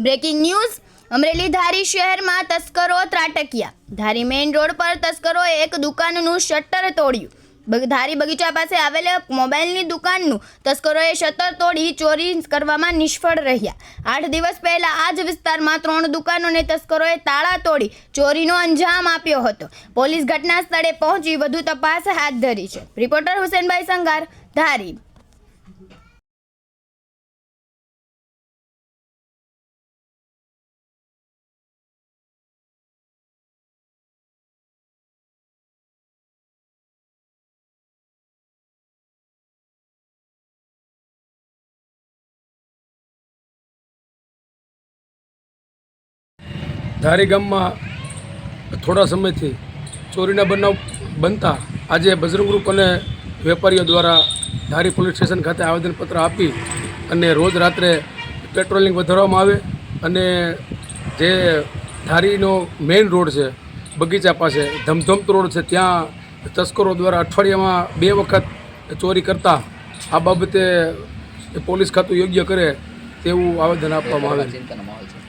Breaking news Amreli Dhari શહેરમાં તસ્કરો ત્રાટક્યા. ધારી main road પર તસ્કરોએ એક દુકાનનું શટર તોડ્યું. ધારી બગીચા પાસે આવેલ મોબાઈલની દુકાનનું તસ્કરોએ શટર તોડી ચોરી કરવામાં નિષ્ફળ રહ્યા. આઠ દિવસ પહેલા આ જ વિસ્તારમાં ત્રણ દુકાનોને તસ્કરોએ તાળા તોડી ચોરીનો અંજામ આપ્યો હતો. પોલીસ ઘટના સ્થળે પહોંચી વધુ તપાસ હાથ ધરી છે. રિપોર્ટર હુસેનભાઈ સંગાર ધારી. ધારી ગામમાં થોડા સમયથી ચોરીના બનાવ બનતા આજે બજરંગ ગ્રુપ અને વેપારીઓ દ્વારા ધારી પોલીસ સ્ટેશન ખાતે આવેદનપત્ર આપી અને રોજ રાત્રે પેટ્રોલિંગ વધારવામાં આવે અને જે ધારીનો મેઇન રોડ છે, બગીચા પાસે, ધમધમતો રોડ છે, ત્યાં તસ્કરો દ્વારા અઠવાડિયામાં બે વખત ચોરી કરતા આ બાબતે પોલીસ ખાતું યોગ્ય કરે તેવું આવેદન આપવામાં આવે છે.